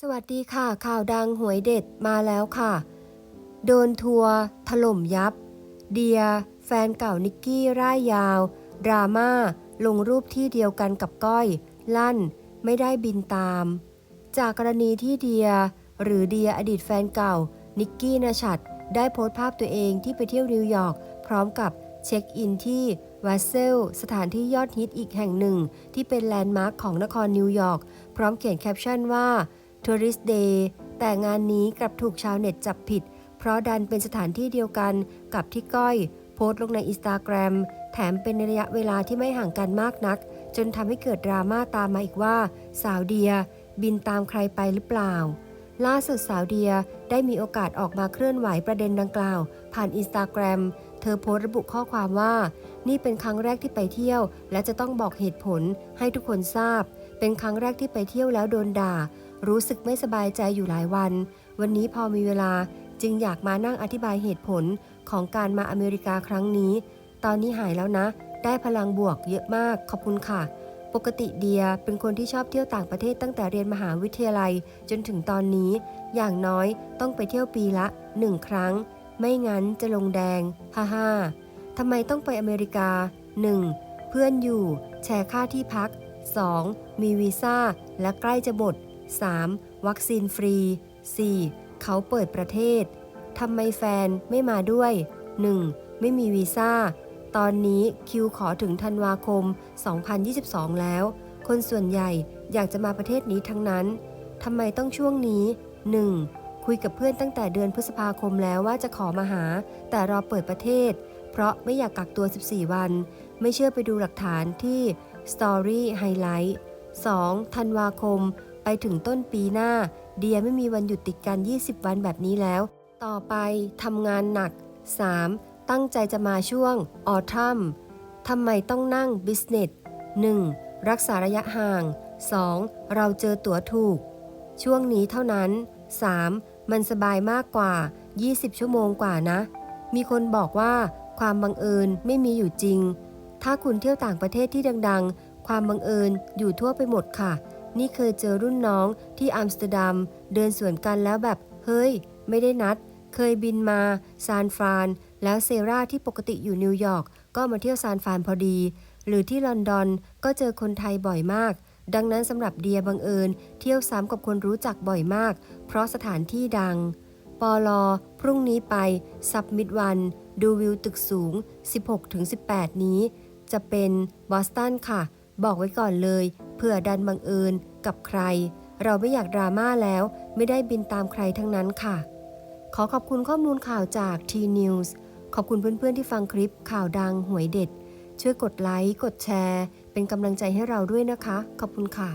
สวัสดีค่ะ ข่าวดังหวยเด็ดมาแล้วค่ะ โดนทัวร์ถล่มยับ เดีย แฟนเก่านิกกี้ร่ายยาว ดราม่า ลงรูปที่เดียวกันกับก้อย ลั่น ไม่ได้บินตาม จากกรณีที่เดีย หรือเดียอดีตแฟนเก่า นิกกี้นชัด ได้โพสต์ภาพตัวเองที่ไปเที่ยวนิวยอร์กพร้อมกับเช็คอินที่วัสเซลสถานที่ยอดฮิตอีกแห่งหนึ่ง ที่เป็นแลนด์มาร์คของนครนิวยอร์กพร้อมเขียนแคปชั่นว่า Tourist Day แต่งานนี้กลับถูกชาวเน็ตจับผิด เพราะดันเป็นสถานที่เดียวกันกับที่ก้อย โพสต์ลงในอินสตาแกรมแถมเป็นในระยะเวลาที่ไม่ห่างกันมากนัก จนทำให้เกิดดราม่าตามมาอีกว่า สาวเดีย บินตามใครไปหรือเปล่า ล่าสุดสาวเดียได้มีโอกาสออกมาเคลื่อนไหวประเด็นดังกล่าว ผ่านอินสตาแกรมเธอโพสต์ระบุข้อความว่า นี่เป็นครั้งแรกที่ไปเที่ยว และจะต้องบอกเหตุผลให้ทุกคนทราบ เป็นครั้งแรกที่ไปเที่ยวแล้วโดนด่า รู้สึกไม่สบายใจอยู่หลายวัน วันนี้พอมีเวลาจึงอยากมานั่งอธิบายเหตุผลของการมาอเมริกาครั้งนี้ ตอนนี้หายแล้วนะ ได้พลังบวกเยอะมาก ขอบคุณค่ะ ปกติเดียเป็นคนที่ชอบเที่ยวต่างประเทศตั้งแต่เรียนมหาวิทยาลัย จนถึงตอนนี้ อย่างน้อยต้องไปเที่ยวปีละหนึ่งครั้ง ไม่งั้นจะลงแดง ฮ่าฮ่าทำไมต้องไปอเมริกา 1. เพื่อนอยู่ แชร์ค่าที่พัก 2. มีวีซ่า และใกล้จะหมด 3. วัคซีนฟรี 4. เขาเปิดประเทศทำไมแฟนไม่มาด้วย 1. ไม่มีวีซ่า ตอนนี้คิวขอถึงธันวาคม 2022 แล้ว คนส่วนใหญ่อยากจะมาประเทศนี้ทั้งนั้นทำไมต้องช่วงนี้ 1. คุยกับเพื่อนตั้งแต่เดือนพฤษภาคมแล้วว่าจะขอมาหา แต่รอเปิดประเทศ เพราะไม่อยากกักตัว 14 วัน ไม่เชื่อไปดูหลักฐานที่ Story Highlight 2. ธันวาคม ไปถึงต้นปีหน้า เดียไม่มีวันหยุดติดกัน 20 วันแบบนี้แล้ว ต่อไปทำงานหนัก 3. ตั้งใจจะมาช่วงออทัมทำไมต้องนั่ง Business 1. รักษาระยะห่าง 2. เราเจอตั๋วถูก ช่วงนี้เท่านั้น 3. มันสบายมากกว่า 20 ชั่วโมงกว่านะ มีคนบอกว่าความบังเอิญไม่มีอยู่จริง ถ้าคุณเที่ยวต่างประเทศที่ดัง ๆ ความบังเอิญอยู่ทั่วไปหมดค่ะ นี่เคยเจอรุ่นน้องที่อัมสเตอร์ดัม เดินสวนกันแล้วแบบ เฮ้ย ไม่ได้นัด เคยบินมาซานฟราน แล้วเซราที่ปกติอยู่นิวยอร์กก็มาเที่ยวซานฟรานพอดี หรือที่ลอนดอนก็เจอคนไทยบ่อยมาก ดังนั้นสำหรับเดียบังเอิญ เที่ยวซ้ำกับคนรู้จักบ่อยมาก เพราะสถานที่ดัง ปอลอ พรุ่งนี้ไปซับมิดวัน ดูวิวตึกสูง 16-18 นี้ จะเป็นบอสตันค่ะ บอกไว้ก่อนเลยเผื่อดันบังเอิญกับใคร เราไม่อยากดราม่าแล้ว ไม่ได้บินตามใครทั้งนั้นค่ะ ขอขอบคุณข้อมูลข่าวจาก T-News ขอบคุณเพื่อนๆที่ฟังคลิปข่าวดังหวยเด็ด ช่วยกดไลค์ กดแชร์ เป็นกำลังใจให้เราด้วยนะคะ ขอบคุณค่ะ